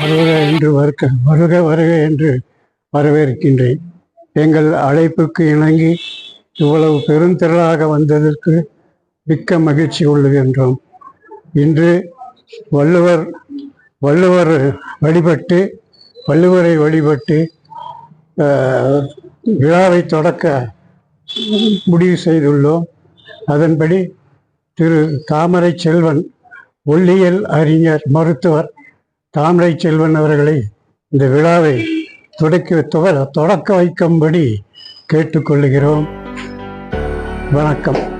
வருக என்று வருக வருக வருக என்று வரவேற்கின்றேன். எங்கள் அழைப்புக்கு இணங்கி இவ்வளவு பெருந்திரளாக வந்ததற்கு மிக்க மகிழ்ச்சி கொள்ளுகின்றோம் இன்று வள்ளுவர் வள்ளுவர் வழிபட்டு வள்ளுவரை வழிபட்டு விழாவை தொடக்க முடிவு செய்துள்ளோம். அதன்படி திரு தாமரை செல்வன் ஒல்லியல் அறிஞர் மருத்துவர் தாமரை செல்வன் அவர்களை இந்த விழாவை தொடக்க தொடக்க வைக்கும்படி கேட்டுக்கொள்கிறோம். வணக்கம்.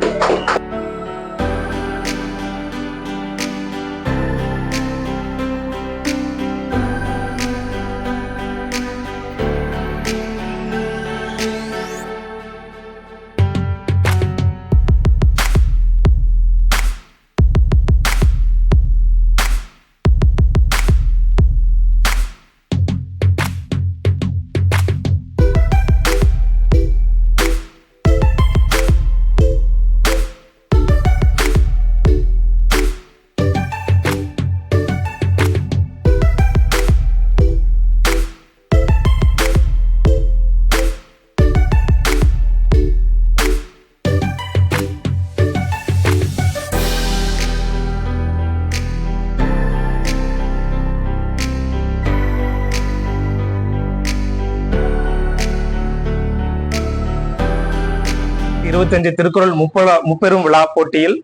இருபத்தஞ்சு திருக்குறள் முப்பலா முப்பெரும் விழா போட்டியில்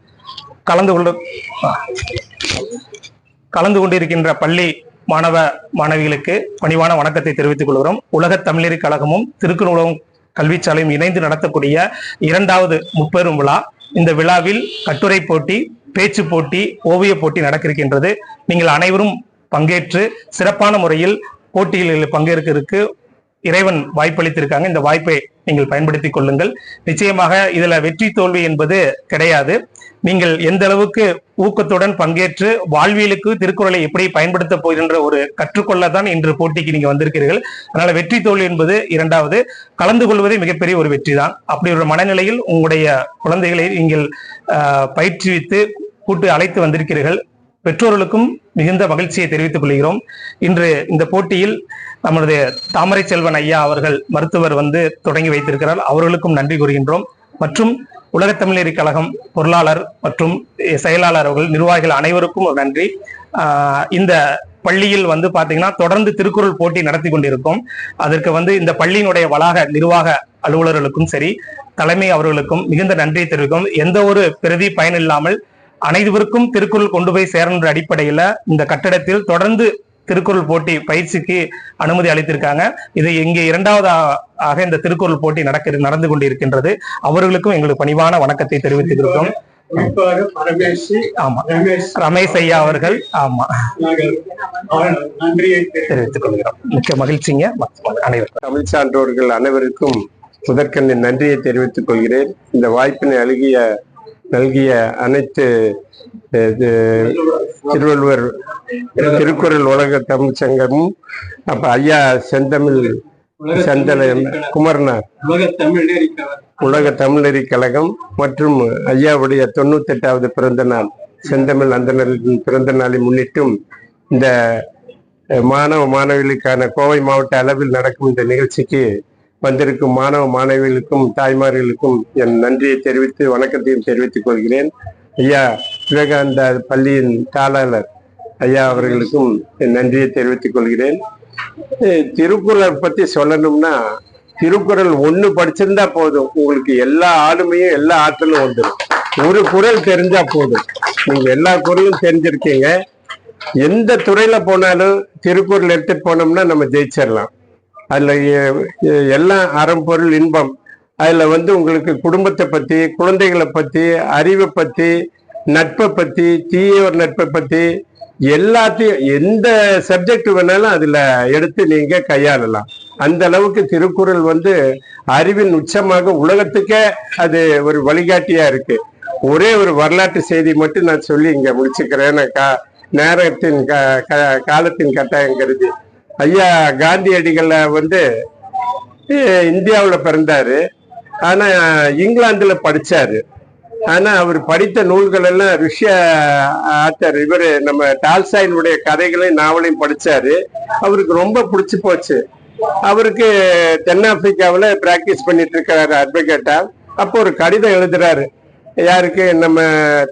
கலந்து கொண்டு கலந்து கொண்டிருக்கின்ற பள்ளி மாணவ மாணவிகளுக்கு பணிவான வணக்கத்தை தெரிவித்துக் கொள்கிறோம். உலக தமிழறி கழகமும் திருக்குறளும் கல்விச்சாலையும் இணைந்து நடத்தக்கூடிய இரண்டாவது முப்பெரும் விழா. இந்த விழாவில் கட்டுரை போட்டி பேச்சு போட்டி ஓவிய போட்டி நடக்கிருக்கின்றது. நீங்கள் அனைவரும் பங்கேற்று சிறப்பான முறையில் போட்டிகளில் பங்கேற்கிறதுக்கு இறைவன் வாய்ப்பளித்திருக்காங்க. இந்த வாய்ப்பை நீங்கள் பயன்படுத்திக் கொள்ளுங்கள். நிச்சயமாக இதுல வெற்றி தோல்வி என்பது கிடையாது. நீங்கள் எந்த அளவுக்கு ஊக்கத்துடன் பங்கேற்று வாழ்வியலுக்கு திருக்குறளை எப்படி பயன்படுத்த போகின்ற ஒரு கற்றுக்கொள்ளத்தான் இன்று போட்டிக்கு நீங்க வந்திருக்கிறீர்கள். அதனால வெற்றி தோல்வி என்பது இரண்டாவது. கலந்து கொள்வதே மிகப்பெரிய ஒரு வெற்றி தான். அப்படி ஒரு மனநிலையில் உங்களுடைய குழந்தைகளை நீங்கள் பயிற்றுவித்து கூட்டு அழைத்து வந்திருக்கிறீர்கள். பெற்றோர்களுக்கும் மிகுந்த மகிழ்ச்சியை தெரிவித்துக் கொள்கிறோம். இன்று இந்த போட்டியில் நமது தாமரை செல்வன் ஐயா அவர்கள் மருத்துவர் வந்து தொடங்கி வைத்திருக்கிறார். அவர்களுக்கும் நன்றி கூறுகின்றோம். மற்றும் உலகத் தமிழறி கழகம் பொருளாளர் மற்றும் செயலாளர் அவர்கள் நிர்வாகிகள் அனைவருக்கும் ஒரு நன்றி. இந்த பள்ளியில் வந்து பாத்தீங்கன்னா தொடர்ந்து திருக்குறள் போட்டி நடத்தி கொண்டிருக்கோம். அதற்கு வந்து இந்த பள்ளியினுடைய வளாக நிர்வாக அலுவலர்களுக்கும் சரி தலைமை அவர்களுக்கும் மிகுந்த நன்றியை தெரிவிக்கும் எந்த ஒரு பிரதி பயன் இல்லாமல் அனைவருக்கும் திருக்குறள் கொண்டு போய் சேரன்ற அடிப்படையில இந்த கட்டடத்தில் தொடர்ந்து திருக்குறள் போட்டி பயிற்சிக்கு அனுமதி அளித்திருக்காங்க. இது இங்கே இரண்டாவது ஆக இந்த திருக்குறள் போட்டி நடக்க நடந்து கொண்டிருக்கின்றது. அவர்களுக்கும் எங்களுக்கு பணிவான வணக்கத்தை தெரிவித்திருக்கிறோம். குறிப்பாக பரமேசி ஆமா. ரமேஷ் ஐயா அவர்கள் ஆமா. நன்றியை தெரிவித்துக் தெரிவித்துக் கொள்கிறோம். மிக்க மகிழ்ச்சிங்க. அனைவருக்கும். தமிழ் சான்றோர்கள் அனைவருக்கும் முதற்கண்ணு நன்றியை தெரிவித்துக் கொள்கிறேன். இந்த வாய்ப்பினை அழுகிய நல்கிய அனைத்து இது, திருவள்ளுவர் திருக்குறள் உலக தமிழ் சங்கமும் அப்ப ஐயா செந்தமிழ் செந்தல குமரனார். உலக தமிழறி கழகம் மற்றும் ஐயாவுடைய தொண்ணூத்தி எட்டாவது பிறந்த நாள் செந்தமிழ் அந்தனரின் பிறந்த நாளை முன்னிட்டும் இந்த மாணவ மாணவிகளுக்கான கோவை மாவட்ட அளவில் நடக்கும் இந்த நிகழ்ச்சிக்கு வந்திருக்கும் மாணவ மாணவிகளுக்கும் தாய்மார்களுக்கும் என் நன்றியை தெரிவித்து வணக்கத்தையும் தெரிவித்துக் கொள்கிறேன். ஐயா விவேகானந்தா பள்ளியின் தாளாளர் ஐயா அவர்களுக்கும் என் நன்றியை தெரிவித்துக் கொள்கிறேன். திருக்குறள் பத்தி சொல்லணும்னா திருக்குறள் ஒண்ணு படிச்சிருந்தா போதும். உங்களுக்கு எல்லா ஆளுமையும் எல்லா ஆற்றலும் வந்துடும். ஒரு குறள் தெரிஞ்சா போதும். நீங்க எல்லா குரலும் தெரிஞ்சிருக்கீங்க. எந்த துறையில போனாலும் திருக்குறள் எடுத்துட்டு போனோம்னா நம்ம ஜெயிச்சிடலாம். அதுல எல்லாம் அறம்பொருள் இன்பம் அதுல வந்து உங்களுக்கு குடும்பத்தை பத்தி குழந்தைகளை பத்தி அறிவை பத்தி நட்பை பத்தி தீயவர் நட்பை பத்தி எல்லாத்தையும் எந்த சப்ஜெக்ட் வேணாலும் அதுல எடுத்து நீங்க கையாளலாம். அந்த அளவுக்கு திருக்குறள் வந்து அறிவின் உச்சமாக உலகத்துக்கே அது ஒரு வழிகாட்டியா இருக்கு. ஒரே ஒரு வரலாற்று செய்தி மட்டும் நான் சொல்லி இங்க முடிச்சுக்கிறேன். கா நேரத்தின் க- க- காலத்தின் கட்டாயம் கருதி. ஐயா காந்தியடிகளை வந்து இந்தியாவில் பிறந்தாரு. ஆனால் இங்கிலாந்தில் படிச்சாரு. ஆனால் அவர் படித்த நூல்கள் எல்லாம் ருஷ்ய ஆத்தர் இவரு நம்ம டால்சாயினுடைய கதைகளையும் நாவலையும் படித்தார் அவருக்கு ரொம்ப பிடிச்சி போச்சு. அவருக்கு தென்னாப்பிரிக்காவில் பிராக்டிஸ் பண்ணிட்டு இருக்கிறாரு அட்வொகேட்டா அப்போ ஒரு கடிதம் எழுதுறாரு. யாருக்கு? நம்ம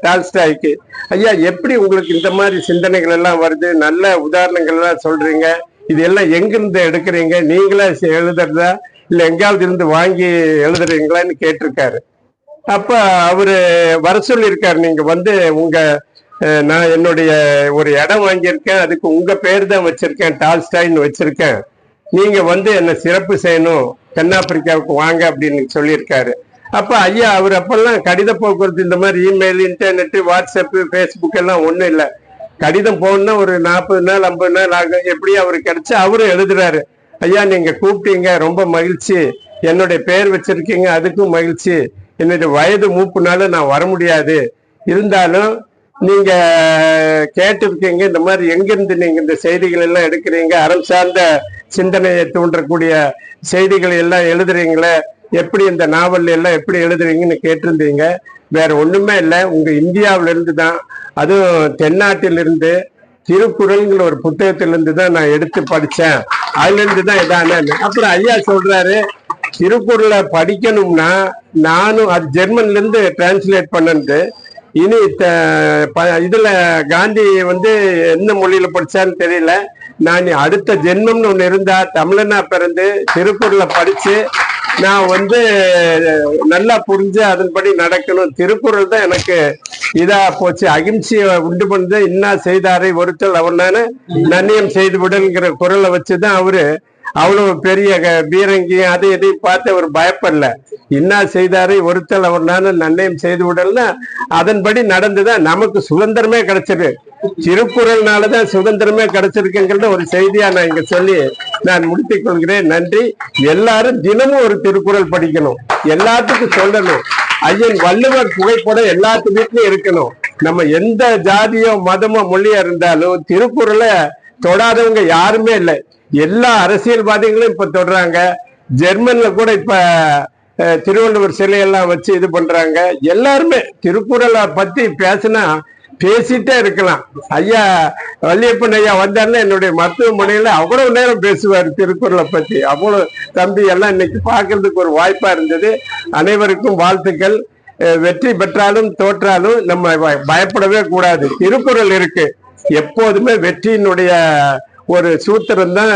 டால்ஸ்டாய்க்கு. ஐயா எப்படி உங்களுக்கு இந்த மாதிரி சிந்தனைகள் எல்லாம் வருது? நல்ல உதாரணங்கள் எல்லாம் சொல்றீங்க. இதெல்லாம் எங்கிருந்து எடுக்கிறீங்க? நீங்களா எழுதுறதா? இல்ல எங்காவது இருந்து வாங்கி எழுதுறீங்களான்னு கேட்டிருக்காரு. அப்ப அவரு வர சொல்லியிருக்காரு. நீங்க வந்து உங்க நான் என்னுடைய ஒரு இடம் வாங்கியிருக்கேன். அதுக்கு உங்க பேர் தான் வச்சிருக்கேன். டால்ஸ்டாய்னு வச்சிருக்கேன். நீங்க வந்து என்ன சிறப்பு செய்யணும். தென்னாப்பிரிக்காவுக்கு வாங்க அப்படின்னு சொல்லியிருக்காரு. அப்ப ஐயா அவர் அப்பெல்லாம் கடித போக்குவரத்து இந்த மாதிரி இமெயில் இன்டர்நெட் வாட்ஸ்அப் ஃபேஸ்புக் எல்லாம் ஒண்ணும் இல்லை. கடிதம் போகணும்னா ஒரு நாற்பது நாள் ஐம்பது நாள் ஆகும் எப்படி அவர் கிடைச்சு அவரும் எழுதுறாரு. ஐயா நீங்க கூப்பிட்டீங்க ரொம்ப மகிழ்ச்சி. என்னுடைய பெயர் வச்சிருக்கீங்க அதுக்கும் மகிழ்ச்சி. என்னுடைய வயது மூப்புனால நான் வர முடியாது. இருந்தாலும் நீங்க கேட்டிருக்கீங்க இந்த மாதிரி எங்கிருந்து நீங்க இந்த செய்திகள் எல்லாம் எடுக்கிறீங்க? அறம் சார்ந்த சிந்தனையை தூண்டக்கூடிய செய்திகளை எல்லாம் எழுதுறீங்களே? எப்படி இந்த நாவல் எல்லாம் எப்படி எழுதுறீங்கன்னு கேட்டிருந்தீங்க? வேற ஒண்ணுமே இல்லை. உங்க இந்தியாவில இருந்து தான் அதுவும் தென்னாட்டிலிருந்து திருக்குறள்ங்கிற ஒரு புத்தகத்திலிருந்து தான் நான் எடுத்து படித்தேன் அதுலேருந்து தான் இதான அப்புறம் ஐயா சொல்றாரு திருக்குறளை படிக்கணும்னா நானும் அது ஜெர்மன்லேருந்து டிரான்ஸ்லேட் பண்ணது. இனி த- ப- இதுல காந்தி வந்து என்ன மொழியில படிச்சான்னு தெரியல. நான் அடுத்த ஜென்மம்னு ஒன்று இருந்தா தமிழனா பிறந்து திருக்குறளை படிச்சு நான் வந்து நல்லா புரிஞ்சு அதன்படி நடக்கணும். திருக்குறள் தான் எனக்கு இதா போச்சு. அகிம்சையை உண்டு பண்ணது இன்னா செய்தாரை ஒருத்தல் அவனான நன்னியம் செய்து விடல்ங்கிற குரலை வச்சுதான் அவரு அவ்வளவு பெரிய க- பீரங்கி அதை இதையும் பார்த்து அவர் பயப்படல. என்ன செய்தாரு? ஒருத்தல் நானும் நன்மையம் செய்து விடல்னா அதன்படி நடந்துதான் நமக்கு சுதந்திரமே கிடைச்சது. திருக்குறள்னாலதான் சுதந்திரமே கிடைச்சிருக்குங்கிற ஒரு செய்தியா நான் இங்க சொல்லி நான் முடித்துக் கொள்கிறேன். நன்றி. எல்லாரும் தினமும் ஒரு திருக்குறள் படிக்கணும். எல்லாத்துக்கும் சொல்லணும். ஐயன் வள்ளுவர் புகைப்படம் எல்லாத்து வீட்லயும் இருக்கணும். நம்ம எந்த ஜாதியோ மதமோ மொழியா இருந்தாலும் திருக்குறளை தொடாதவங்க யாருமே இல்லை. எல்லா அரசியல்வாதிகளும் இப்ப தொடுறாங்க. ஜெர்மன்ல கூட இப்ப திருவள்ளுவர் சிலையெல்லாம் வச்சு இது பண்றாங்க. எல்லாருமே திருக்குறளை பத்தி பேசினா பேசிட்டே இருக்கலாம். ஐயா வள்ளியப்பன் ஐயா வந்தாருன்னா என்னுடைய மருத்துவமனையில அவ்வளவு நேரம் பேசுவார் திருக்குறளை பத்தி. அவ்வளவு தம்பி எல்லாம் இன்னைக்கு பாக்குறதுக்கு ஒரு வாய்ப்பா இருந்தது. அனைவருக்கும் வாழ்த்துக்கள். வெற்றி பெற்றாலும் தோற்றாலும் நம்ம பயப்படவே கூடாது. திருக்குறள் இருக்கு. எப்போதுமே வெற்றியினுடைய ஒரு சூத்திரம் தான்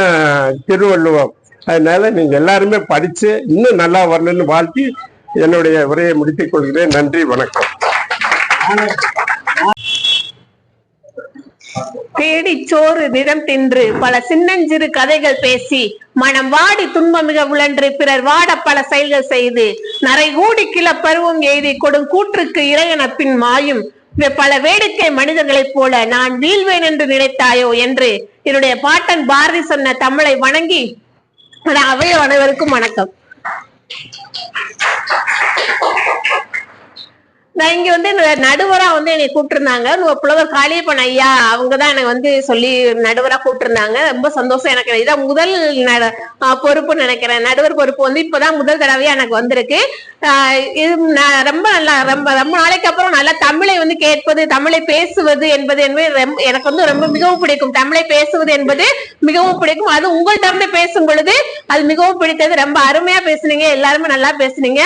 திருவள்ளுவம். அதனால நீங்க எல்லாருமே படிச்சு இன்னும் நல்லா வரணும்னு வாழ்த்தி என்னுடைய உரையை முடித்துக் கொள்கிறேன். நன்றி வணக்கம். தேடிச் சோறு நிறம் தின்று பல சின்னஞ்சிறு கதைகள் பேசி மனம் வாடி துன்பமிக உழன்று பிறர் வாட பல செயல்கள் செய்து நரை கூடி கிள பருவம் எய்தி கொடும் கூற்றுக்கு இறையன பின் மாயும் பல வேடிக்கை மனிதர்களைப் போல நான் வீழ்வேன் என்று நினைத்தாயோ என்று என்னுடைய பாட்டன் பாரதி சொன்ன தமிழை வணங்கி அவை அனைவருக்கும் வணக்கம். நான் இங்க வந்து நடுவரா வந்து என்னை கூப்பிட்டுருந்தாங்க. உங்க புலவர் காளியப்பன் ஐயா அவங்கதான் எனக்கு வந்து சொல்லி நடுவரா கூப்பிட்டுருந்தாங்க. ரொம்ப சந்தோஷம் எனக்கு. இதான் முதல் நட- பொறுப்புன்னு நினைக்கிறேன். நடுவர் பொறுப்பு வந்து இப்பதான் முதல் தடவையா எனக்கு வந்திருக்கு. ஆஹ் இது நான் ரொம்ப நல்லா ரொம்ப ரொம்ப நாளைக்கு அப்புறம் நல்லா தமிழை வந்து கேட்பது தமிழை பேசுவது என்பது என்பது ரொம்ப- எனக்கு வந்து ரொம்ப மிகவும் பிடிக்கும். தமிழை பேசுவது என்பது மிகவும் பிடிக்கும். அது உங்கள் இருந்து பேசும் பொழுது அது மிகவும் பிடித்தது. ரொம்ப அருமையா பேசுனீங்க. எல்லாருமே நல்லா பேசுனீங்க.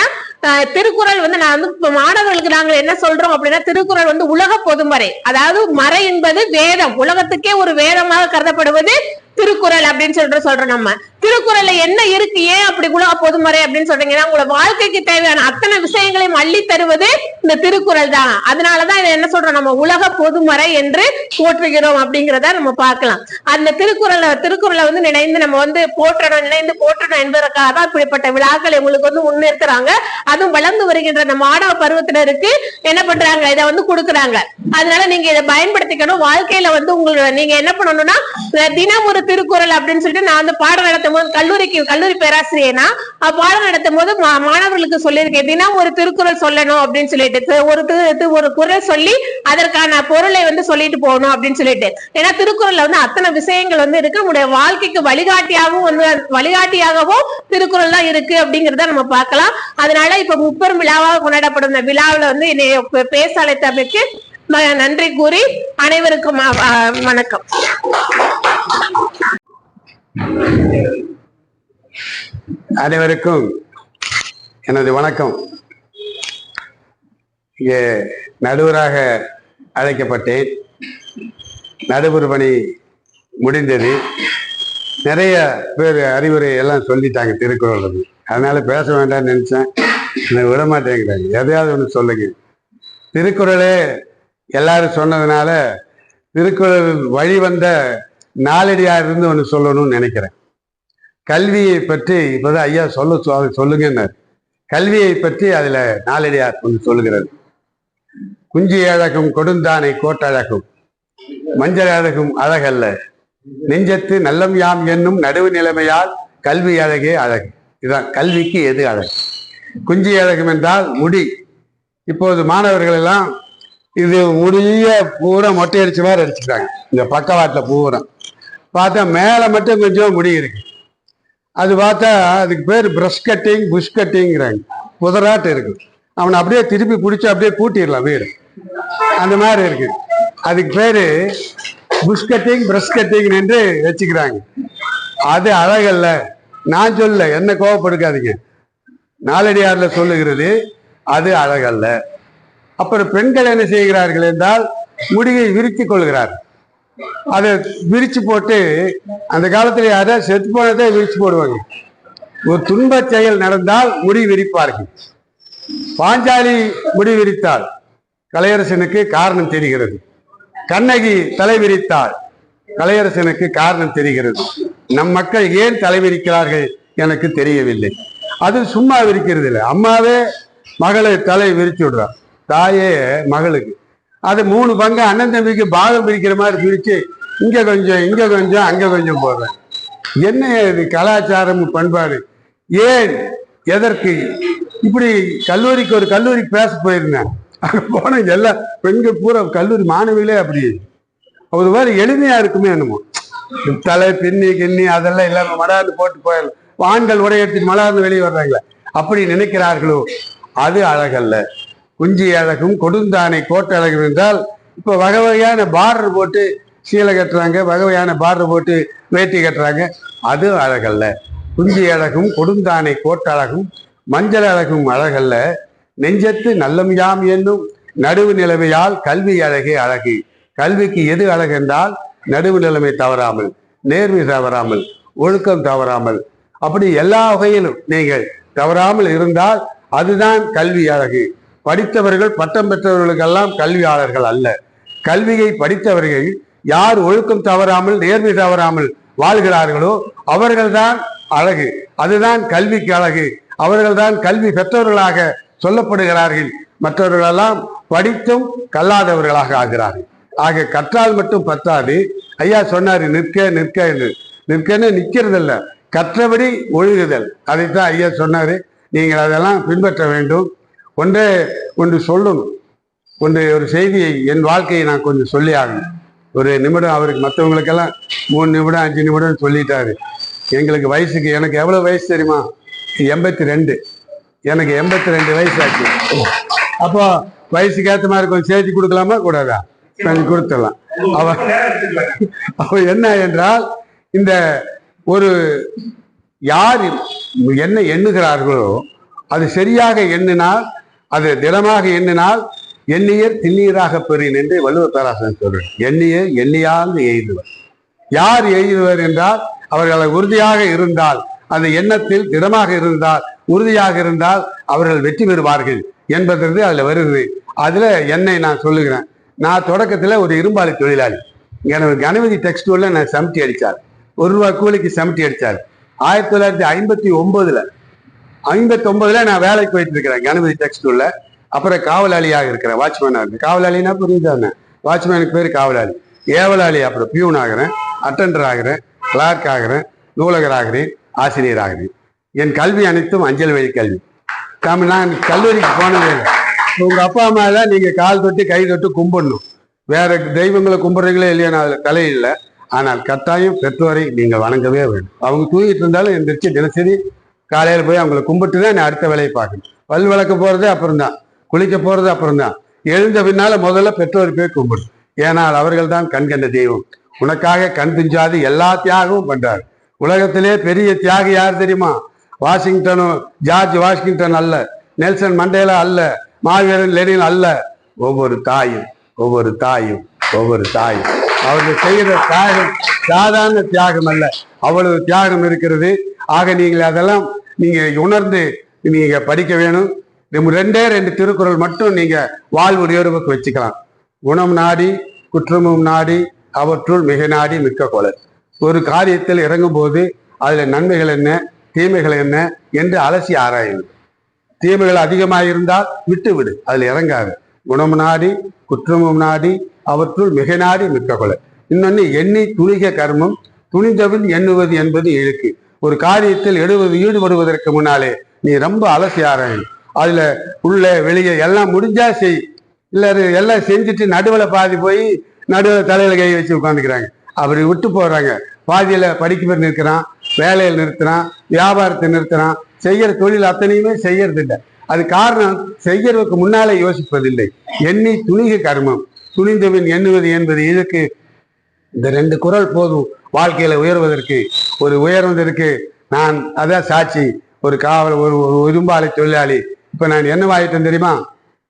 திருக்குறள் வந்து நான் வந்து மாணவர்களுக்கு நாங்கள் என்ன சொல்றோம் அப்படின்னா திருக்குறள் வந்து உலக பொதுமறை. அதாவது மறை என்பது வேதம். உலகத்துக்கே ஒரு வேதமாக கருதப்படுவது திருக்குறள் அப்படின்னு சொல்லிட்டு சொல்றோம் நம்ம. திருக்குறள்ல என்ன இருக்கு? ஏன் அப்படி உலக பொதுமறை அப்படின்னு சொல்றீங்கன்னா உங்களோட வாழ்க்கைக்கு தேவையான அத்தனை விஷயங்களையும் அள்ளி தருவது இந்த திருக்குறள் தான். அதனாலதான் இதை என்ன சொல்றோம்? நம்ம உலக பொதுமறை என்று போற்றுகிறோம் அப்படிங்கிறத நம்ம பார்க்கலாம். அந்த திருக்குறளை திருக்குறளை வந்து நினைந்து நம்ம வந்து போற்றணும் நினைந்து போற்றணும் என்பதற்காக தான் இப்படிப்பட்ட விழாக்களை உங்களுக்கு வந்து முன்னிறுத்துறாங்க. அதுவும் வளர்ந்து வருகின்ற இந்த மாணவ பருவத்தினருக்கு என்ன பண்றாங்க? இதை வந்து கொடுக்குறாங்க. அதனால நீங்க இதை பயன்படுத்திக்கணும். வாழ்க்கையில வந்து உங்களோட நீங்க என்ன பண்ணணும்னா தினம் ஒரு திருக்குறள் அப்படின்னு சொல்லிட்டு நான் வந்து பாடம் நடத்தும் போது கல்லூரிக்கு கல்லூரி பேராசிரியனா அஹ் பாடம் நடத்தும் போது மா- மாணவர்களுக்கு சொல்லியிருக்கேன். தினம் ஒரு திருக்குறள் சொல்லணும் அப்படின்னு சொல்லிட்டு ஒரு ஒரு குறள் சொல்லி அதற்கான பொருளை வந்து சொல்லிட்டு போகணும் அப்படின்னு சொல்லிட்டு. ஏன்னா திருக்குறள்ல வந்து அத்தனை விஷயங்கள் வந்து இருக்கு. நம்முடைய வாழ்க்கைக்கு வழிகாட்டியாகவும் வந்து வழிகாட்டியாகவும் திருக்குறள் தான் இருக்கு அப்படிங்கறத நம்ம பார்க்கலாம். அதனால இப்ப முப்பெரும் விழாவாக கொண்டாடப்படும் இந்த விழாவுல வந்து என்னை பேச அழைத்தமைக்கு நன்றி கூறி அனைவருக்கும் வணக்கம். அனைவருக்கும் எனது வணக்கம். இங்கே நடுவராக அழைக்கப்பட்டேன். நடுவர் பணி முடிந்தது. நிறைய பேர் அறிவுரை எல்லாம் சொல்லிட்டாங்க திருக்குறள் அதனால பேச வேண்டாம்னு நினைச்சேன். என்னை விட மாட்டேங்கிறாங்க. எதையாவது ஒன்று சொல்லுங்க. திருக்குறளே எல்லாரும் சொன்னதுனால திருக்குறள் வழி வந்த இருந்து ஒன்று சொல்லணும்னு நினைக்கிறேன். கல்வியை பற்றி இப்போதான் ஐயா சொல்ல சொ- சொல்லுங்கன்னார். கல்வியை பற்றி அதில் நாளடியார் ஒன்று சொல்லுகிறது குஞ்சி அழகும் கொடுந்தானை கோட்டழகும் மஞ்சள் அழகும் அழகல்ல. நெஞ்சத்து நல்லம் யாம் என்னும் நடுவு நிலைமையால் கல்வி அழகே அழகு. இதுதான் கல்விக்கு எது அழகு. குஞ்சி அழகும் என்றால் முடி. இப்போது மாணவர்கள் எல்லாம் இது முடிய பூரா மொட்டை அடிச்ச மாதிரி அடிச்சுக்கிறாங்க. இந்த பக்கவாட்டில் பூரா. பார்த்தா மேலே மட்டும் கொஞ்சம் முடி இருக்கு. அது பார்த்தா அதுக்கு பேர் ப்ரஷ் கட்டிங் புஷ் கட்டிங்கிறாங்க புதராட்டு இருக்கு. அவனை அப்படியே திருப்பி பிடிச்சி அப்படியே கூட்டிடலாம் வீடு. அந்த மாதிரி இருக்கு. அதுக்கு பேர் புஷ் கட்டிங் ப்ரஷ் கட்டிங் என்று வச்சுக்கிறாங்க. அது அழகல்ல. நான் சொல்ல என்ன கோவப்படுக்காதீங்க. நாளடியாரில் சொல்லுகிறது அது அழகல்ல. அப்புறம் பெண்கள் என்ன செய்கிறார்கள் என்றால் முடியை விரித்து கொள்கிறார்கள். அதை விரிச்சு போட்டு அந்த காலத்தில் யாரா செத்து போனதை விரிச்சு போடுவாங்க. ஒரு துன்ப செயல் நடந்தால் முடி விரிப்பார்கள். பாஞ்சாலி முடி விரித்தாள் கலையரசனுக்கு காரணம் தெரிகிறது. கண்ணகி தலை விரித்தாள் கலையரசனுக்கு காரணம் தெரிகிறது. நம் மக்கள் ஏன் தலை விரிக்கிறார்கள் எனக்கு தெரியவில்லை. அது சும்மா விரிக்கிறது இல்லை அம்மாவே மகளை தலை விரிச்சு விடுறார் தாயே மகளுக்கு. அது மூணு பங்கு அண்ணன் தம்பிக்கு பாகம் பிரிக்கிற மாதிரி பிரித்து இங்கே கொஞ்சம் இங்கே கொஞ்சம் அங்கே கொஞ்சம் போடுறேன். என்ன இது கலாச்சாரம் பண்பாடு? ஏன் எதற்கு? இப்படி கல்லூரிக்கு ஒரு கல்லூரிக்கு பேச போயிருந்தேன். அங்கே போன எல்லா பெண்கள் பூரா கல்லூரி மாணவிகளே அப்படி. ஒரு மாதிரி எளிமையா இருக்குமே என்னமோ. தலை பின்னி கிண்ணி அதெல்லாம் இல்லாமல் மடார்னு போட்டு போயிடலாம் ஆண்கள் உடை எடுத்துட்டு மலார்னு வெளியே வர்றாங்களே. அப்படி நினைக்கிறார்களோ? அது அழகல்ல. குஞ்சி அழகும் கொடுந்தானை கோட்டை அழகும் என்றால் இப்போ வகை வகையான பார்டர் போட்டு சீலை கட்டுறாங்க வகை வகையான பார்டர் போட்டு வேட்டி கட்டுறாங்க. அது அழகல்ல. குஞ்சி அழகும் கொடுந்தானை கோட்டழகும் மஞ்சள் அழகும் அழகல்ல. நெஞ்சத்து நல்லம் யாம் என்னும் நடுவு நிலைமையால் கல்வி அழகே அழகு. கல்விக்கு எது அழகு என்றால் நடுவு நிலைமை தவறாமல் நேர்மை தவறாமல் ஒழுக்கம் தவறாமல். அப்படி எல்லா வகையிலும் நீங்கள் தவறாமல் இருந்தால் அதுதான் கல்வி அழகு. படித்தவர்கள் பட்டம் பெற்றவர்களுக்கெல்லாம் கல்வியாளர்கள் அல்ல. கல்வியை படித்தவர்கள் யார் ஒழுக்கம் தவறாமல் நேர்மை தவறாமல் வாழ்கிறார்களோ அவர்கள்தான் அழகு. அதுதான் கல்விக்கு அழகு. அவர்கள்தான் கல்வி பெற்றவர்களாக சொல்லப்படுகிறார்கள். மற்றவர்களெல்லாம் படித்தும் கல்லாதவர்களாக ஆகிறார்கள். ஆக கற்றால் மட்டும் பத்தாது. ஐயா சொன்னாரு நிற்க நிற்க என்று. நிற்கன்னு நிற்கிறதில்ல. கற்றபடி ஒழுகுதல். அதைத்தான் ஐயா சொன்னாரு. நீங்கள் அதெல்லாம் பின்பற்ற வேண்டும். ஒன்றே ஒன்று சொல்லணும். ஒன்று ஒரு செய்தியை என் வாழ்க்கையை நான் கொஞ்சம் சொல்லி ஆகணும். ஒரு நிமிடம் அவருக்கு மற்றவங்களுக்கெல்லாம் மூணு நிமிடம் அஞ்சு நிமிடம் சொல்லிட்டாரு. எங்களுக்கு வயசுக்கு எனக்கு எவ்வளோ வயசு தெரியுமா? எண்பத்தி ரெண்டு. எனக்கு எண்பத்தி ரெண்டு வயசு ஆச்சு அப்போ வயசுக்கு ஏற்ற மாதிரி கொஞ்சம் சேர்த்து கொடுக்கலாமா? கூடாதா? கொஞ்சம் கொடுத்துடலாம். அவ அவ என்ன என்றால் இந்த ஒரு யார் என்ன எண்ணுகிறார்களோ அது சரியாக எண்ணினால் அது திடமாக எண்ணினால் எண்ணியர் திண்ணீராக பெறின் என்று வள்ளுவர் பேராசன் சொல்றார். எண்ணியர் எண்ணியாந்து எய்துவர். யார் எய்துவர் என்றால் அவர்கள் உறுதியாக இருந்தால் அந்த எண்ணத்தில் திடமாக இருந்தால் உறுதியாக இருந்தால் அவர்கள் வெற்றி பெறுவார்கள் என்பதற்கு அதுல வருது. அதுல என்னை நான் சொல்லுகிறேன். நான் தொடக்கத்துல ஒரு இரும்பாளி தொழிலாளி. எனக்கு கணபதி டெக்ஸ்டூல்ல நான் சமட்டி அடித்தார் ஒரு ரூபாய் கூலிக்கு சமட்டி அடித்தார் ஆயிரத்தி தொள்ளாயிரத்தி ஐம்பத்தி ஒன்பதுல ஐம்பத்தி ஒன்பதுல நான் வேலைக்கு போயிட்டு இருக்கிறேன் கணபதி டெக்ஸ்டூல்ல அப்புறம் காவலாளியாக இருக்கிறேன். வாட்ச்மேனாக இருக்கிறேன் காவலாளினா புரியுதானே வாட்ச்மேனுக்கு பேர் காவலாளி. ஏவலாளி அப்புறம் பியூன் ஆகிறேன். அட்டண்டர் ஆகிறேன். கிளார்க் ஆகிறேன். நூலகர் ஆகிறேன். ஆசிரியராகிறேன் என் கல்வி அனைத்தும் அஞ்சல் வழி கல்வி. தமிழ் நான் கல்லூரிக்கு போனதே இல்லை. உங்க அப்பா அம்மா எல்லாம் நீங்க கால் தொட்டு கை தொட்டு கும்பிடணும். வேற தெய்வங்களை கும்பிட்றீங்களே இல்லையா நான் அதில் தலையில்லை ஆனால் கட்டாயம் பெற்றோரை நீங்கள் வணங்கவே வேண்டும். அவங்க தூங்கிட்டு இருந்தாலும் எந்திரிச்சு தினசரி காலையில் போய் அவங்களை கும்பிட்டு தான் நான் அடுத்த வேலையை பார்க்கணும். பல் விளக்க போகிறது அப்புறம் தான் குளிக்க போகிறது அப்புறம் தான் எழுந்த பின்னால் முதல்ல பெற்றோர் போய் கும்பிடு. ஏனால் அவர்கள் தான் கண்கண்ட தெய்வம். உனக்காக கண் துஞ்சாது எல்லா தியாகமும் பண்ணுறார் உலகத்திலே பெரிய தியாகி யார் தெரியுமா? வாஷிங்டனும் ஜார்ஜ் வாஷிங்டன் அல்ல. நெல்சன் மண்டேலா அல்ல. மாவீரன் லெனின் அல்ல. ஒவ்வொரு தாயும் ஒவ்வொரு தாயும் ஒவ்வொரு தாயும். அவர்கள் செய்கிற தியாகம் சாதாரண தியாகம் அல்ல. அவ்வளவு தியாகம் இருக்கிறது. ஆக நீங்கள் அதெல்லாம் நீங்கள் உணர்ந்து நீங்கள் படிக்க வேணும். ரெண்டே ரெண்டு திருக்குறள் மட்டும் நீங்க வாழ்வு உயர்வுக்கு வச்சுக்கலாம். குணம் நாடி குற்றமும் நாடி அவற்றுள் மிக நாடி மிக்க கொலை ஒரு காரியத்தில் இறங்கும் போது அதில் நன்மைகள் என்ன தீமைகள் என்ன என்று அலசி ஆராயணும். தீமைகள் அதிகமாக இருந்தால் விட்டு விடு அதில் இறங்காது. குணம் நாடி குற்றமும் நாடி அவற்றுள் மிக நாடி மிக்க கொலை இன்னொன்று எண்ணி துணிக கர்மம் துணிந்தவன் எண்ணுவது என்பது இழுக்கு ஒரு காரியத்தில் எடுவது ஈடுபடுவதற்கு முன்னாலே நீ ரொம்ப அலசி ஆராயணும் அதுல உள்ள வெளியே எல்லாம் முடிஞ்சா செய். இல்ல எல்லாம் செஞ்சுட்டு நடுவில் பாதி போய் நடுவில் தலையில கை வச்சு உட்காந்துக்கிறாங்க அப்படி விட்டு போகிறாங்க பாதியில படிக்க நிற்கிறான் வேலையில் நிறுத்துறான் வியாபாரத்தை நிறுத்துறான். செய்யற தொழில் அத்தனையுமே செய்யறது இல்லை. அது காரணம் செய்யறதுக்கு முன்னாலே யோசிப்பதில்லை. எண்ணி துணிக கர்மம். துணிந்தவன் எண்ணுவது என்பது இதுக்கு இந்த ரெண்டு குரல் போதும். வாழ்க்கையில உயர்வதற்கு ஒரு உயர்வதற்கு நான் அதான் சாட்சி. ஒரு காவல் ஒரு ஒரு இரும்பாலை தொழிலாளி. இப்போ நான் என்னவாயிட்டேன் தெரியுமா?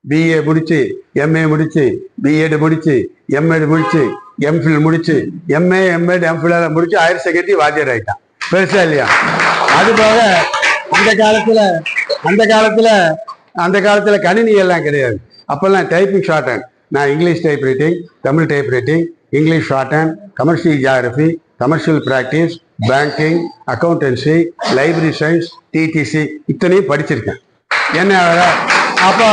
பிஏ முடிச்சு எம்ஏ முடிச்சு பிஎட் முடிச்சு எம்எட் முடிச்சு எம்ஃபில் முடிச்சு எம்ஏ எம்எட் எம்ஃபில் முடிச்சு ஹையர் செகண்டரி வாத்தியார் ஆயிட்டான். பெருசா இல்லையா? அது போக அந்த காலத்துல அந்த காலத்துல அந்த காலத்துல கணினி எல்லாம் கிடையாது. அப்பெல்லாம் டைப்பிங் ஷார்ட் ஹேண்ட் நான் English typewriting Tamil typewriting English shorthand commercial geography commercial practice banking accountancy library science TTC இத்தனையும் படிச்சிருக்கேன். என்ன வேலை அப்போ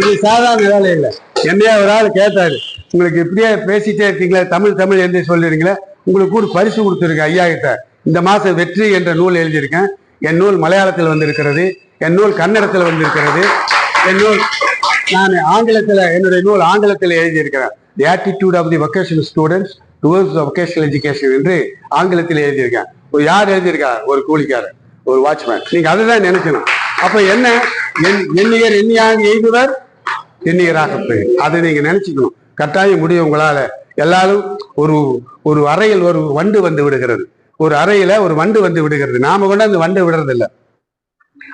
இது சாதாரண வேலை இல்லை. என்னைய ஒரு ஆள் கேட்டார். உங்களுக்கு இப்படியே பேசிட்டே இருக்கீங்களே தமிழ் தமிழ் எழுதி சொல்லிடுறீங்களே உங்களுக்கு ஒரு பரிசு கொடுத்துருக்கேன் ஐயா கிட்ட இந்த மாதம் வெற்றி என்ற நூல் எழுதியிருக்கேன். என் நூல் மலையாளத்தில் வந்திருக்கிறது. என் நூல் கன்னடத்தில் வந்திருக்கிறது. என் நூல் நான் ஆங்கிலத்தில் என்னுடைய நூல் ஆங்கிலத்தில் எழுதியிருக்கிறேன். The attitude of the vocational students towards vocational education என்று ஆங்கிலத்தில் எழுதியிருக்கேன் ஒரு யார் எழுதியிருக்கார் ஒரு கூலிக்காரர் ஒரு வாட்ச்மேன் நீங்க அதுதான் நினைக்கணும். அப்ப என்ன? என் எண்ணியர் எண்ணியாக எய்துவர் எண்ணியராக அதை நீங்க நினைச்சுக்கணும். கட்டாயம் முடியும் உங்களால. எல்லாரும் ஒரு ஒரு அறையில் ஒரு வண்டு வந்து விடுகிறது. ஒரு அறையில ஒரு வண்டு வந்து விடுகிறது. நாம கொண்டு அந்த வண்டு விடுறது இல்ல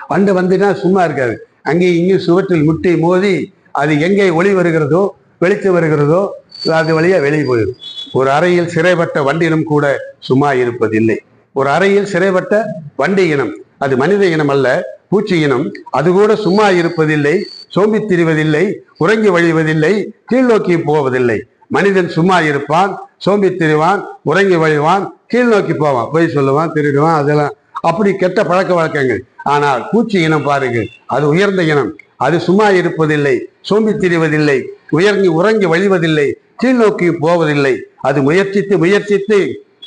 வண்டு வந்துன்னா சும்மா இருக்காது. அங்கேயும் இங்கேயும் சுவற்றில் முட்டி மோதி அது எங்கே ஒளி வருகிறதோ வெளிச்சம் வருகிறதோ அது வழியாக வெளியே போயிடும். ஒரு அறையில் சிறைப்பட்ட வண்டினம் கூட சும்மா இருப்பதில்லை. ஒரு அறையில் சிறைப்பட்ட வண்டி இனம் அது மனித இனம் அல்ல பூச்சி இனம் அது கூட சும்மா இருப்பதில்லை சோம்பித் திரிவதில்லை உறங்கி வழிவதில்லை கீழ்நோக்கி போவதில்லை. மனிதன் சும்மா இருப்பான் சோம்பித் திரிவான் உறங்கி வழிவான் கீழ் நோக்கி போவான் பொய் சொல்லுவான் திருடுவான் அதெல்லாம். அப்படி கெட்ட பழக்க வழக்கங்கள். ஆனால் பூச்சி இனம் பாருங்கள் அது உயர்ந்த இனம் அது சும்மா இருப்பதில்லை சோம்பி திரிவதில்லை உயர்ங்கி உறங்கி வழிவதில்லை கீழ் நோக்கி போவதில்லை. அது முயற்சித்து முயற்சித்து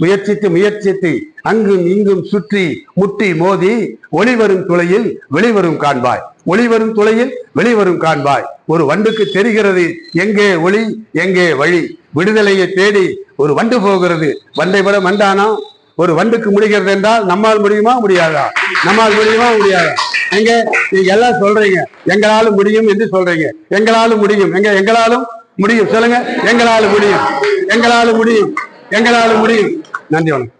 முயற்சித்து முயற்சித்து அங்கும் இங்கும் சுற்றி முட்டி மோதி ஒளிவரும் துளையில் வெளிவரும் காண்பாய். ஒளிவரும் துளையில் வெளிவரும் காண்பாய். ஒரு வண்டுக்கு தெரிகிறது எங்கே ஒளி எங்கே வழி. விடுதலையை தேடி ஒரு வண்டு போகிறது. வண்டை விட மண்டானா? ஒரு வண்டுக்கு முடிகிறது என்றால் நம்மால் முடியுமா? முடியாதா? நம்மால் முடியுமா? முடியாதா? எங்க? நீங்க எல்லாம் சொல்றீங்க. எங்களாலும் முடியும் என்று சொல்றீங்க. எங்களாலும் முடியும். எங்க? எங்களாலும் முடியும். சொல்லுங்க. எங்களாலும் முடியும். எங்களாலும் முடியும். எங்களாலும் முடியும். நன்றி வணக்கம்.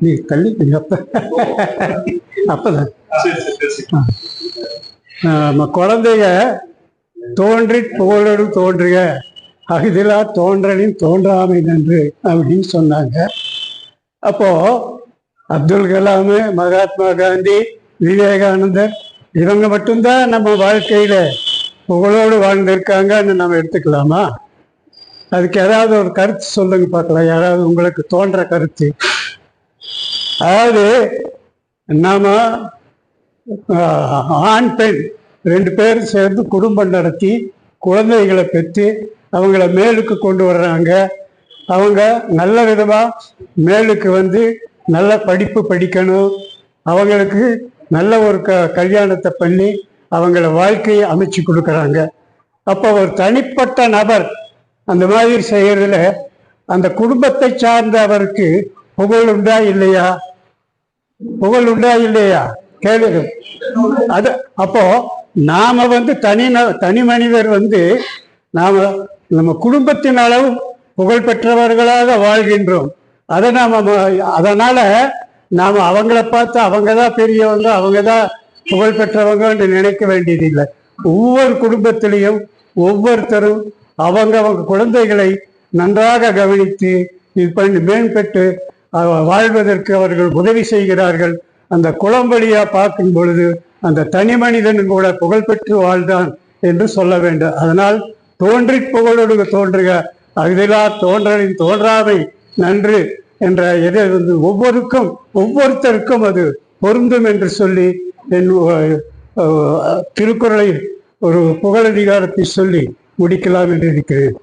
நீ தள்ளி அப்ப. அப்பதான். நம்ம குழந்தைங்க தோன்றி புகழோடு தோன்றுக. அகிதிலா தோன்றலின் தோன்றாமை நன்று அப்படின்னு சொன்னாங்க. அப்போ அப்துல் கலாம் மகாத்மா காந்தி விவேகானந்தர் இவங்க மட்டும்தான் நம்ம வாழ்க்கையில புகழோடு வாழ்ந்திருக்காங்கன்னு நம்ம எடுத்துக்கலாமா? அதுக்கு ஏதாவது ஒரு கருத்து சொல்லுங்க பார்க்கலாம். யாராவது உங்களுக்கு தோன்ற கருத்து. அதாவது நாம ஆண் பெண் ரெண்டு பேரும் சேர்ந்து குடும்பம் நடத்தி குழந்தைகளை பெற்று அவங்கள மேலுக்கு கொண்டு வர்றாங்க. அவங்க நல்ல விதமாக மேலுக்கு வந்து நல்ல படிப்பு படிக்கணும். அவங்களுக்கு நல்ல ஒரு க கல்யாணத்தை பண்ணி அவங்கள வாழ்க்கையை அமைச்சு கொடுக்குறாங்க. அப்போ ஒரு தனிப்பட்ட நபர் அந்த மாதிரி செய்கிறதுல அந்த குடும்பத்தை சார்ந்த அவருக்கு புகழ் உண்டா இல்லையா? புகழ் உண்டா இல்லையா? கேளுங்க அது அப்போ நாம வந்து தனி ந- தனி மனிதர் வந்து நாம நம்ம குடும்பத்தின் அளவு புகழ்பெற்றவர்களாக வாழ்கின்றோம். அதை நாம அதனால் அதனால அவங்கள பார்த்து அவங்க தான் பெரியவங்க அவங்க தான் புகழ் பெற்றவங்கன்னு நினைக்க வேண்டியதில்லை. ஒவ்வொரு குடும்பத்திலையும் ஒவ்வொருத்தரும் அவங்க அவங்க குழந்தைகளை நன்றாக கவனித்து இது பண்ணி மேம்பட்டு வாழ்வதற்கு அவர்கள் உதவி செய்கிறார்கள். அந்த குளம்படியா பார்க்கும் பொழுது அந்த தனி மனிதன் கூட புகழ்பெற்று வாழ்ந்தான் என்று சொல்ல வேண்டும். அதனால் தோன்றி புகழோடு தோன்றுக. அகிலா தோன்றலின் தோன்றாமை நன்று என்ற எதை வந்து ஒவ்வொருக்கும் ஒவ்வொருத்தருக்கும் அது பொருந்தும் என்று சொல்லி என் திருக்குறளை ஒரு புகழதிகாரத்தை சொல்லி முடிக்கலாம் என்று இருக்கிறேன்.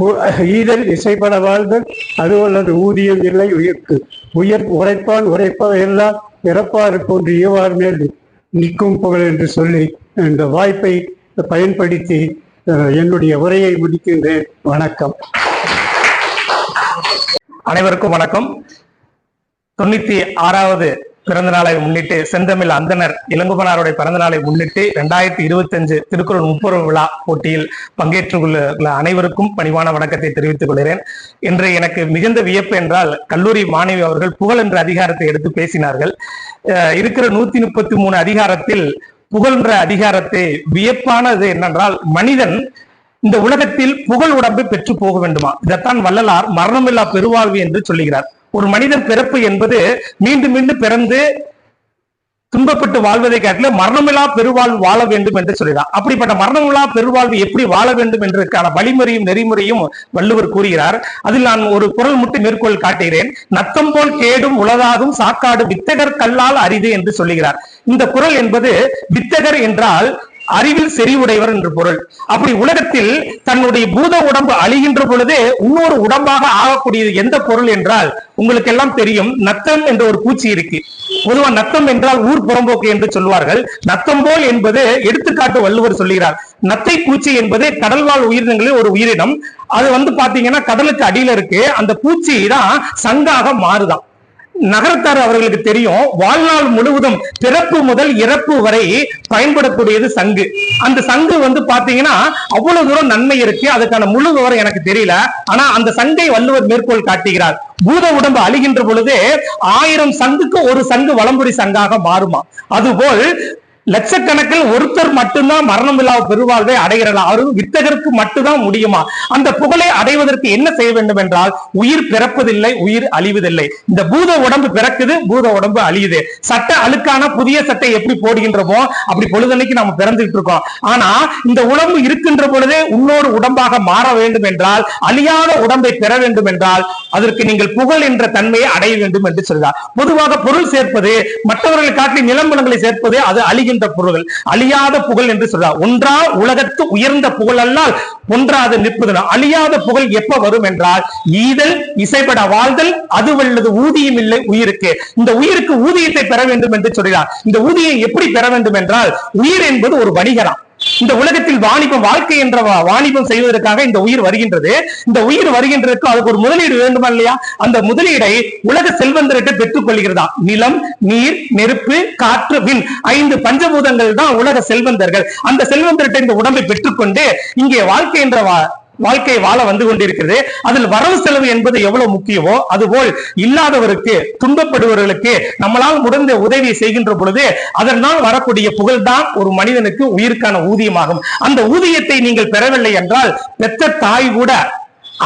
பு- ஈதல் இசைப்பட வாழ்தல் அது அல்லது ஊதியம் இல்லை உயிர்க்கு உயர் உரைப்பான் உரைப்பவை எல்லாம் இறப்பாறு போன்று ஈவார் மேல் நிற்கும் புகழ் என்று சொல்லி இந்த வாய்ப்பை பயன்படுத்தி அஹ், என்னுடைய உரையை முடிக்கின்றேன். வணக்கம். அனைவருக்கும் வணக்கம். தொண்ணூத்தி ஆறாவது பிறந்த நாளை முன்னிட்டு செந்தமிழ் அந்தனர் இளங்குமனாருடைய பிறந்த நாளை முன்னிட்டு இரண்டாயிரத்தி இருபத்தி அஞ்சு திருக்குறள் முப்பெரும் விழா போட்டியில் பங்கேற்றுள்ள அனைவருக்கும் பணிவான வணக்கத்தை தெரிவித்துக் கொள்கிறேன். இன்று எனக்கு மிகுந்த வியப்பு என்றால் கல்லூரி மாணவி அவர்கள் புகழ் என்ற அதிகாரத்தை எடுத்து பேசினார்கள். இருக்கிற நூத்தி முப்பத்தி மூணு அதிகாரத்தில் புகழ்ன்ற அதிகாரத்தை வியப்பானது என்னென்றால் மனிதன் இந்த உலகத்தில் புகழ் உடம்பு பெற்று போக வேண்டுமா? இதைத்தான் வள்ளலார் மரணமில்லா பெருவாழ்வு என்று சொல்லுகிறார். ஒரு மனிதன் பிறப்பு என்பது மீண்டும் மீண்டும் பிறந்து துன்பப்பட்டு வாழ்வதை காட்டில மரணமில்லா பெருவாழ்வு வாழ வேண்டும் என்று சொல்கிறார் அப்படிப்பட்ட மரணமில்லா பெருவாழ்வு எப்படி வாழ வேண்டும் என்றதுக்கான வழிமுறையும் நெறிமுறையும் வள்ளுவர் கூறுகிறார். அதில் நான் ஒரு குரல் முட்டு மேற்கோள் காட்டுகிறேன். நத்தம் போல் கேடும் உலகாகும் சாக்காடு வித்தகர் கல்லால் அரிது என்று சொல்லுகிறார். இந்த குரல் என்பது வித்தகர் என்றால் அறிவில் செறிவுடையவர் என்று பொருள். அப்படி உலகத்தில் தன்னுடைய பூத உடம்பு அழிகின்ற பொழுது இன்னொரு உடம்பாக ஆகக்கூடியது எந்த பொருள் என்றால் உங்களுக்கு எல்லாம் தெரியும் நத்தம் என்ற ஒரு பூச்சி இருக்கு. பொதுவா நத்தம் என்றால் ஊர் புறம்போக்கு என்று சொல்வார்கள். நத்தம் போல் என்பது எடுத்துக்காட்டு வள்ளுவர் சொல்லுகிறார் நத்தை பூச்சி என்பது கடல்வாழ் உயிரினங்களில் ஒரு உயிரினம். அது வந்து பாத்தீங்கன்னா கடலுக்கு அடியில இருக்கு. அந்த பூச்சி தான் சங்காக மாறுதான். நகரத்தார் அவர்களுக்கு தெரியும் வாழ்நாள் முழுவதும் பிறப்பு முதல் இறப்பு வரை பயன்படக்கூடியது சங்கு. அந்த சங்கு வந்து பாத்தீங்கன்னா அவ்வளவு தூரம் நன்மை இருக்கு. அதுக்கான முழு விவரம் எனக்கு தெரியல. ஆனா அந்த சங்கை வள்ளுவர் மேற்கோள் காட்டுகிறார். பூத உடம்பு அழிகின்ற பொழுது ஆயிரம் சங்குக்கு ஒரு சங்கு வலம்புரி சங்காக மாறுமா? அதுபோல் லட்சக்கணக்கில் ஒருத்தர் மட்டும்தான் மரணம் இல்லாத பெருவாழ்வை அடைகிறலாம் அவரும் வித்தகருக்கு மட்டும்தான் முடியுமா? அந்த புகழை அடைவதற்கு என்ன செய்ய வேண்டும் என்றால் உயிர் பிறப்பதில்லை உயிர் அழிவதில்லை. இந்த பூத உடம்பு பிறக்குது பூத உடம்பு அழியுது. சட்ட அழுக்கான புதிய சட்டை எப்படி போடுகின்றோமோ அப்படி பொழுதன்னைக்கு நம்ம பிறந்துட்டு இருக்கோம். ஆனா இந்த உடம்பு இருக்கின்ற பொழுதே உன்னோடு உடம்பாக மாற வேண்டும் என்றால் அழியாத உடம்பை பெற வேண்டும் என்றால் அதற்கு நீங்கள் புகழ் என்ற தன்மையை அடைய வேண்டும் என்று சொல்கிறார். பொதுவாக பொருள் சேர்ப்பது மற்றவர்களை காட்டி நிலம்பலங்களை சேர்ப்பது அது அழிகின்ற பொருள் அழியாத புகழ் என்று சொல்றார் ஒன்றா உலகத்து உயர்ந்த புகழ் அல்லால் ஒன்றாது நிற்பது அழியாத புகழ் எப்ப வரும் என்றால் ஈதல் இசைப்பட வாழ்தல் அது வல்லது ஊதியம் இல்லை உயிருக்கு. இந்த உயிருக்கு ஊதியத்தை பெற வேண்டும் என்று சொல்கிறார் இந்த ஊதியம் எப்படி பெற வேண்டும் என்றால் உயிர் என்பது ஒரு வணிகராம் இந்த உலகத்தில் வாணிபம் வாழ்க்கை என்ற வாணிபம் செய்வதற்காக இந்த உயிர் வருகின்றது. இந்த உயிர் வருகின்றதுக்கு அதுக்கு ஒரு முதலீடு வேண்டுமா இல்லையா? அந்த முதலீடை உலக செல்வந்தர்கிட்ட பெற்றுக் கொள்கிறதா? நிலம் நீர் நெருப்பு காற்று விண் ஐந்து பஞ்சபூதங்கள் தான் உலக செல்வந்தர்கள். அந்த செல்வந்தர்கிட்ட இந்த உடம்பை பெற்றுக்கொண்டு இங்கே வாழ்க்கை என்ற வாழ்க்கை வாழ வந்து கொண்டிருக்கிறது. அதில் வரவு செலவு என்பது எவ்வளவு முக்கியமோ அதுபோல் இல்லாதவருக்கு துன்பப்படுபவர்களுக்கு நம்மளால் முடிந்த உதவியை செய்கின்ற பொழுது அதனால் வரக்கூடிய புகழ்தான் ஒரு மனிதனுக்கு உயிருக்கான ஊதியமாகும். அந்த ஊதியத்தை நீங்கள் பெறவில்லை என்றால் பெற்ற தாய் கூட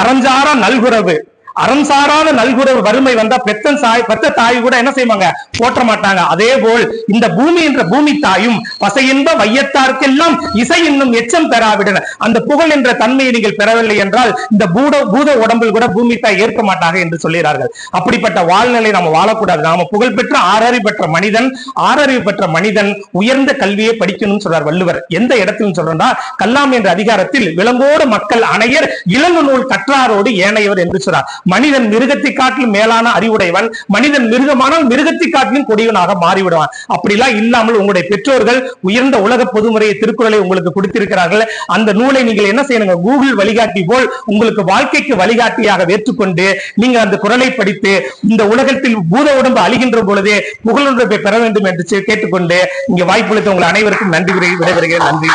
அறஞ்சார நல்குறவு. அறம் சாராத நல்குற வறுமை வந்தா பெத்தன் சாய் பெத்த தாய் கூட என்ன செய்வாங்க? போற்ற மாட்டாங்க. அதே போல் இந்த பூமி என்ற பூமி தாயும் பசையின்ப வையத்தார்க்கெல்லாம் இசை இன்னும் எச்சம் பெறாவிடன அந்த புகழ் என்ற தன்மையை நீங்கள் பெறவில்லை என்றால் இந்த பூத பூத உடம்பில் கூட பூமி தாய் ஏற்க மாட்டாங்க என்று சொல்கிறார்கள் அப்படிப்பட்ட வாழ்நிலை நாம வாழக்கூடாது. நாம புகழ் பெற்ற ஆறறிவு பெற்ற மனிதன் ஆறறிவு பெற்ற மனிதன் உயர்ந்த கல்வியை படிக்கணும்னு சொல்றார் வள்ளுவர். எந்த இடத்திலும் சொல்றா கல்லாம் என்ற அதிகாரத்தில் விலங்கோடு மக்கள் அணையர் இளங்கு நூல் கற்றாரோடு ஏனையவர் என்று சொல்றார். மனிதன் மிருகத்தை காட்டிலும் மேலான அறிவுடையவன் மனிதன் மிருகமானால் மிருகத்தை காட்டிலும் கொடியவனாக மாறிவிடுவான். அப்படிலாம் இல்லாமல் உங்களுடைய பெற்றோர்கள் உயர்ந்த உலக பொதுமுறையை திருக்குறளை உங்களுக்கு கொடுத்திருக்கிறார்கள். அந்த நூலை நீங்கள் என்ன செய்யணுங்க? கூகுள் வழிகாட்டி போல் உங்களுக்கு வாழ்க்கைக்கு வழிகாட்டியாக ஏற்றுக்கொண்டு நீங்க அந்த குரலை படித்து இந்த உலகத்தில் பூத உடம்பு அழிகின்ற பொழுதே புகழுடம்பை பெற வேண்டும் என்று கேட்டுக்கொண்டு இங்க வாய்ப்புகளுக்கு உங்கள் அனைவருக்கும் நன்றி விடை- விடைபெறுகிறேன். நன்றி.